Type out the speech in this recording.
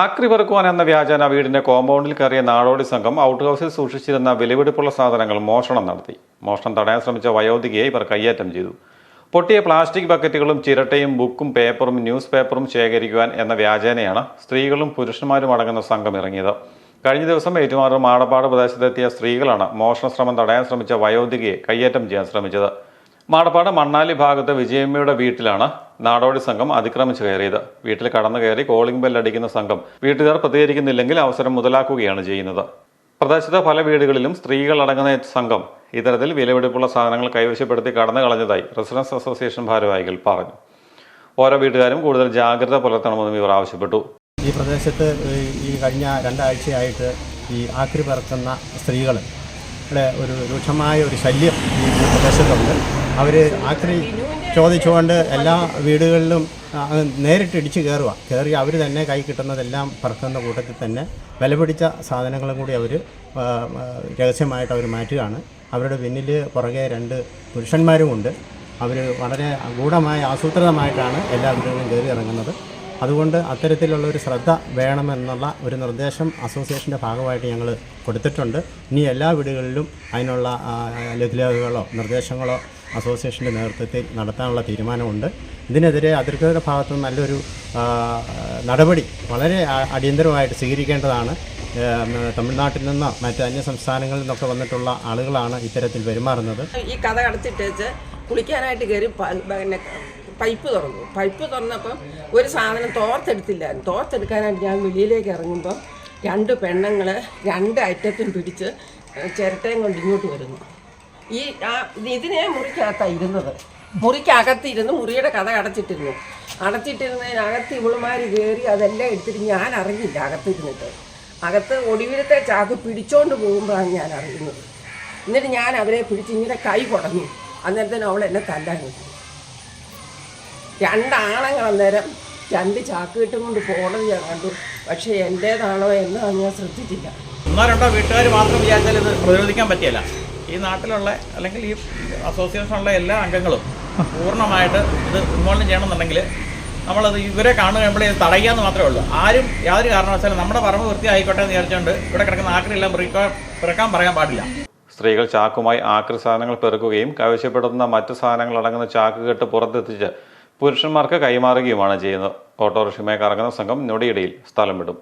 ആക്രി പെറുക്കുവാൻ എന്ന വ്യാജന വീടിന്റെ കോമ്പൗണ്ടിൽ കയറിയ നാടോടി സംഘം ഔട്ട് ഹൗസിൽ സൂക്ഷിച്ചിരുന്ന വിലപിടിപ്പുള്ള സാധനങ്ങൾ മോഷണം നടത്തി. മോഷണം തടയാൻ ശ്രമിച്ച വയോധികയെ ഇവർ കയ്യേറ്റം ചെയ്തു. പൊട്ടിയ പ്ലാസ്റ്റിക് ബക്കറ്റുകളും ചിരട്ടയും ബുക്കും പേപ്പറും ന്യൂസ് പേപ്പറും ശേഖരിക്കുവാൻ എന്ന വ്യാജേനയാണ് സ്ത്രീകളും പുരുഷന്മാരും അടങ്ങുന്ന സംഘം ഇറങ്ങിയത്. കഴിഞ്ഞ ദിവസം ഏറ്റുമാറും ആടപ്പാട് പ്രദേശത്തെത്തിയ സ്ത്രീകളാണ് മോഷണ ശ്രമം തടയാൻ ശ്രമിച്ച വയോധികയെ കയ്യേറ്റം ചെയ്യാൻ ശ്രമിച്ചത്. മാടപ്പാട് മണ്ണാലി ഭാഗത്ത് വിജയമ്മയുടെ വീട്ടിലാണ് നാടോടി സംഘം അതിക്രമിച്ചു കയറിയത്. വീട്ടിൽ കടന്നു കയറി കോളിംഗ് ബെൽ അടിക്കുന്ന സംഘം വീട്ടുകാർ പ്രതികരിക്കുന്നില്ലെങ്കിൽ അവസരം മുതലാക്കുകയാണ് ചെയ്യുന്നത്. പ്രദേശത്തെ പല വീടുകളിലും സ്ത്രീകൾ അടങ്ങുന്ന സംഘം ഇത്തരത്തിൽ വിലപിടിപ്പുള്ള സാധനങ്ങൾ കൈവശപ്പെടുത്തി കടന്നു കളഞ്ഞതായി റെസിഡൻസ് അസോസിയേഷൻ ഭാരവാഹികൾ പറഞ്ഞു. ഓരോ വീട്ടുകാരും കൂടുതൽ ജാഗ്രത പുലർത്തണമെന്നും ഇവർ ആവശ്യപ്പെട്ടു. ഈ പ്രദേശത്ത് ഈ- കഴിഞ്ഞ രണ്ടാഴ്ചയായിട്ട് ഈ ആക്രി പറക്കുന്ന സ്ത്രീകൾ ഒരു രൂക്ഷമായ ഒരു ശല്യം ഈ പ്രദേശത്തുണ്ട്. അവർ രാത്രി ചോദിച്ചുകൊണ്ട് എല്ലാ വീടുകളിലും നേരിട്ട് ഇടിച്ച് കയറുക കയറി അവർ തന്നെ കൈ കിട്ടുന്നതെല്ലാം പറക്കുന്ന കൂട്ടത്തിൽ തന്നെ വില പിടിച്ച സാധനങ്ങളും കൂടി അവർ രഹസ്യമായിട്ട് അവർ മാറ്റുകയാണ്. അവരുടെ പിന്നിൽ പുറകെ രണ്ട് പുരുഷന്മാരുമുണ്ട് അവർ വളരെ ഗൂഢമായ ആസൂത്രിതമായിട്ടാണ് എല്ലാ വീടുകളിലും കയറി ഇറങ്ങുന്നത്. അതുകൊണ്ട് അത്തരത്തിലുള്ള ഒരു ശ്രദ്ധ വേണമെന്നുള്ള ഒരു നിർദ്ദേശം അസോസിയേഷന്റെ ഭാഗമായിട്ട് ഞങ്ങൾ കൊടുത്തിട്ടുണ്ട്. ഇനി എല്ലാ വീടുകളിലും അതിനുള്ള ലഘുലേഖകളോ നിർദ്ദേശങ്ങളോ അസോസിയേഷന്റെ നേതൃത്വത്തിൽ നടത്താനുള്ള തീരുമാനമുണ്ട്. ഇതിനെതിരെ അധികൃതരുടെ ഭാഗത്തു നല്ലൊരു നടപടി വളരെ അടിയന്തരമായിട്ട് സ്വീകരിക്കേണ്ടതാണ്. തമിഴ്നാട്ടിൽ നിന്നോ മറ്റ് അന്യ സംസ്ഥാനങ്ങളിൽ നിന്നൊക്കെ വന്നിട്ടുള്ള ആളുകളാണ് ഇത്തരത്തിൽ പെരുമാറുന്നത്. ഈ കഥ അടച്ചിട്ടേച്ച് കുളിക്കാനായിട്ട് കയറി പിന്നെ പൈപ്പ് തുറന്നു. പൈപ്പ് തുറന്നപ്പം ഒരു സാധനം തോർത്തെടുത്തില്ല തോർത്തെടുക്കാനായിട്ട് ഞാൻ വെളിയിലേക്ക് ഇറങ്ങുമ്പോൾ രണ്ട് പെണ്ണുങ്ങൾ രണ്ട് ഐറ്റത്തിൽ പിടിച്ച് ചിരട്ടയും കൊണ്ട് ഇങ്ങോട്ട് വരുന്നു. ഈ ഇതിനെ മുറിക്കകത്താണ് ഇരുന്നത്. മുറിക്കകത്തിരുന്ന് മുറിയുടെ കഥ അടച്ചിട്ടിരുന്നു. അടച്ചിട്ടിരുന്നതിനകത്ത് ഇവളുമാർ കയറി അതെല്ലാം എടുത്തിട്ട് ഞാൻ അറിഞ്ഞില്ല അകത്തിരുന്നിട്ട്. അകത്ത് ഒടുവിലത്തെ ചാക്ക് പിടിച്ചോണ്ട് പോകുമ്പോഴാണ് ഞാൻ അറിയുന്നത്. എന്നിട്ട് ഞാൻ അവരെ പിടിച്ച് ഇങ്ങനെ കൈ കുടഞ്ഞു. അന്നേരത്തേനും അവൾ എന്നെ തല്ലാൻ രണ്ടാണങ്ങൾ അന്നേരം രണ്ട് ചാക്ക് കിട്ടും കൊണ്ട് പോണത് ഞാൻ കണ്ടു. പക്ഷേ എന്റേതാണോ എന്നാണ് ഞാൻ ശ്രദ്ധിച്ചില്ല. ഒന്നോ രണ്ടോ വീട്ടുകാർ മാത്രം വിചാരിച്ചാൽ ഇത് പ്രതിരോധിക്കാൻ പറ്റിയല്ല. ഈ നാട്ടിലുള്ള അല്ലെങ്കിൽ ഈ അസോസിയേഷനുള്ള എല്ലാ അംഗങ്ങളും പൂർണമായിട്ട് ഇത് ഉന്മൂലനം ചെയ്യണമെന്നുണ്ടെങ്കിൽ നമ്മളത് ഇവരെ കാണുമ്പോൾ ഇത് തടയുകയെന്ന് മാത്രമേ ഉള്ളൂ. ആരും യാതൊരു കാരണവശാലും നമ്മുടെ പറമ്പ് വൃത്തിയായിക്കോട്ടെ എന്ന് വിചാരിച്ചുകൊണ്ട് ഇവിടെ കിടക്കുന്ന ആക്രിയെല്ലാം പിറക്കാൻ പറയാൻ പാടില്ല. സ്ത്രീകൾ ചാക്കുമായി ആക്രി സാധനങ്ങൾ പെറുക്കുകയും കൈവശപ്പെടുത്തുന്ന മറ്റു സാധനങ്ങൾ അടങ്ങുന്ന ചാക്ക് കെട്ട് പുറത്തെത്തിച്ച് പുരുഷന്മാർക്ക് കൈമാറുകയുമാണ് ചെയ്യുന്നത്. ഓട്ടോറിക്ഷയുമായി കറങ്ങുന്ന സംഘം നൊടിയിടയിൽ സ്ഥലം വിടും.